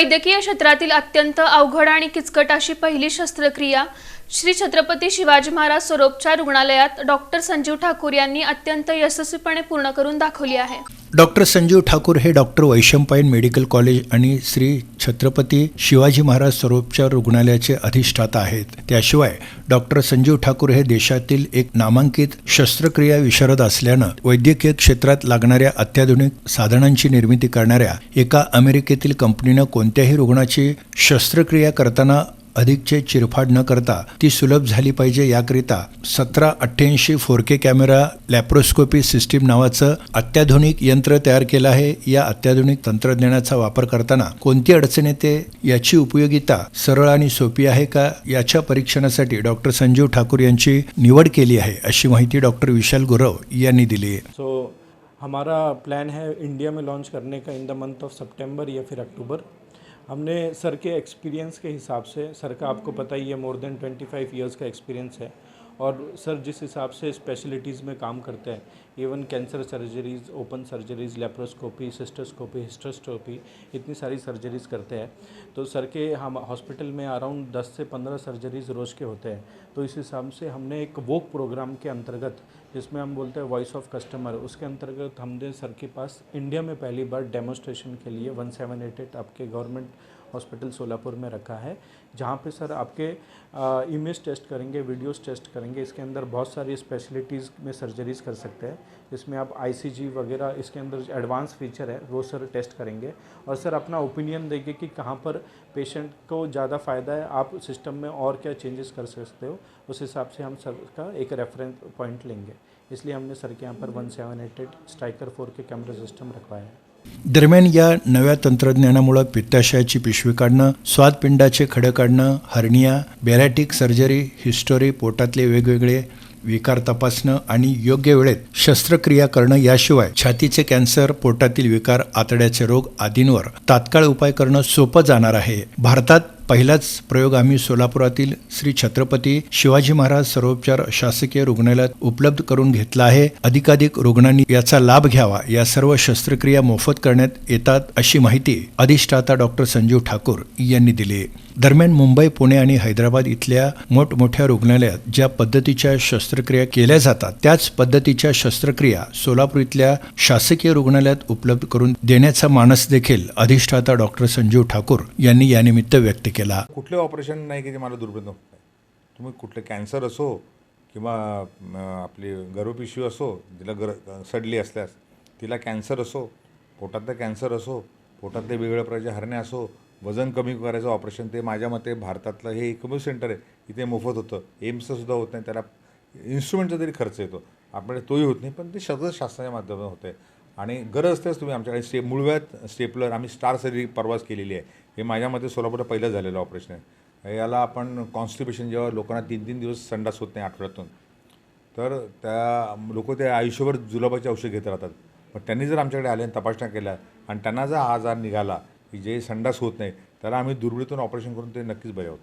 वैद्यकीय क्षेत्रातील अत्यंत अवघड आणि किचकट अशी पहिली शस्त्रक्रिया श्री छत्रपती शिवाजी महाराज स्वरूपच्या रुग्णालयात डॉक्टर संजीव ठाकूर यांनी अत्यंत यशस्वीपणे पूर्ण करून दाखवली आहे. डॉक्टर संजीव ठाकूर हे डॉक्टर वैशंपायन मेडिकल कॉलेज आणि श्री छत्रपती शिवाजी महाराज स्वरूपच्या रुग्णालयाचे अधिष्ठाता आहेत. त्याशिवाय डॉक्टर संजीव ठाकूर हे देशातील एक नामांकित शस्त्रक्रिया विशारद असल्यानं वैद्यकीय क्षेत्रात लागणाऱ्या अत्याधुनिक साधनांची निर्मिती करणाऱ्या एका अमेरिकेतील कंपनीनं कोणत्याही रुग्णाची शस्त्रक्रिया करताना अधिकचे चिरफाड न करता ती सुलभ झाली पाहिजे याकरिता सतरा अठ्ठ्याऐंशी four K camera laparoscopy system नावाचं अत्याधुनिक यंत्र तयार केलं आहे. या अत्याधुनिक तंत्रज्ञानाचा वापर करताना कोणती अडचण येते याची उपयोगिता सरळ आणि सोपी आहे का याच्या परीक्षणासाठी डॉक्टर संजीव ठाकूर यांची निवड केली आहे अशी माहिती डॉक्टर विशाल गुरव यांनी दिली आहे. सो हमारा प्लान है इंडिया में लॉन्च करने का इन द मंथ ऑफ सितंबर या फिर अक्टूबर हमने सर के एक्सपीरियंस के हिसाब से सर का आपको पता ही है more than twenty five years का एक्सपीरियंस है। और सर, जिस हिसाब से स्पेशलिटीज़ में काम करते हैं even cancer surgeries open surgeries laparoscopy cystoscopy hysteroscopy इतनी सारी सर्जरीज करते हैं। तो सर के हम हॉस्पिटल में अराउंड 10 से 15 सर्जरीज रोज़ के होते हैं। तो इस हिसाब से हमने एक वोक प्रोग्राम के अंतर्गत, जिसमें हम बोलते हैं वॉइस ऑफ़ कस्टमर उसके अंतर्गत हमने सर के पास इंडिया में पहली बार डेमोस्ट्रेशन के लिए वन सेवन एट एट आपके गवर्नमेंट हॉस्पिटल सोलापुर में रखा है जहाँ पे सर आपके इमेज टेस्ट करेंगे वीडियोस टेस्ट करेंगे इसके अंदर बहुत सारी स्पेशलिटीज़ में सर्जरीज कर सकते हैं। इसमें आप आईसीजी वगैरह इसके अंदर एडवांस फीचर है वो सर टेस्ट करेंगे। और सर अपना ओपिनियन देंगे कि कहाँ पर पेशेंट को ज़्यादा फ़ायदा है आप सिस्टम में और क्या चेंजेस कर सकते हो उस हिसाब से हम सर का एक रेफरेंस पॉइंट लेंगे। इसलिए हमने सर के यहाँ पर one seven eight eight Stryker four K camera system रखवाया है। दरम्यान या नव्या तंत्रज्ञानामुळे पित्ताशयाची पिशवी काढणं स्वादपिंडाचे खडं काढणं हर्निया बॅरॅटिक सर्जरी हिस्टोरी पोटातले वेगवेगळे विकार तपासणं आणि योग्य वेळेत शस्त्रक्रिया करणं याशिवाय छातीचे कॅन्सर पोटातील विकार आतड्याचे रोग आदींवर तात्काळ उपाय करणं सोपं जाणार आहे. भारतात पहिलाच प्रयोग आम्ही सोलापुरातील श्री छत्रपती शिवाजी महाराज सर्वोपचार शासकीय रुग्णालयात उपलब्ध करून घेतला आहे. अधिकाधिक रुग्णांनी याचा लाभ घ्यावा या सर्व शस्त्रक्रिया मोफत करण्यात येतात अशी माहिती अधिष्ठाता डॉक्टर संजीव ठाकूर यांनी दिली. दरम्यान मुंबई पुणे आणि हैदराबाद इथल्या मोठमोठ्या रुग्णालयात ज्या पद्धतीच्या शस्त्रक्रिया केल्या जातात त्याच पद्धतीच्या शस्त्रक्रिया सोलापूर इथल्या शासकीय रुग्णालयात उपलब्ध करून देण्याचा मानस देखील अधिष्ठाता डॉक्टर संजीव ठाकूर यांनी यानिमित्त व्यक्त केला. कुठले ऑपरेशन नाही की जे मला दुर्बीना होत नाही तुम्ही कुठले कॅन्सर असो किंवा आपली गर्भपिशवी असो तिला गर सडली असल्यास तिला कॅन्सर असो पोटातलं कॅन्सर असो पोटातले वेगळ्या प्रकारचे हरणे असो वजन कमी करायचं ऑपरेशन ते माझ्या मते भारतातलं हे एकमेव सेंटर आहे. इथे मोफत होतं. एम्सचंसुद्धा होत नाही. त्याला इन्स्ट्रुमेंटचा तरी खर्च येतो. आपल्याला तोही होत नाही पण ते सगळं शासनाच्या माध्यमातून होते आणि गरज असतेच तुम्ही आमच्याकडे स्टे मूळव्यात स्टेपलर आम्ही स्टार सर्जरी परवाच केलेली आहे. हे माझ्या मते सोलापूरला पहिलं झालेलं ऑपरेशन आहे. याला आपण कॉन्स्टिपेशन जेव्हा लोकांना तीन तीन दिवस संडास होत नाही आठवड्यातून तर त्या लोक ते आयुष्यभर जुलाबाचे औषध घेत राहतात. पण त्यांनी जर आमच्याकडे आले आणि तपासण्या केल्या आणि त्यांना जर हा आजार निघाला की जे संडास होत नाही त्याला आम्ही दुर्बळीतून ऑपरेशन करून ते नक्कीच बरे होतात.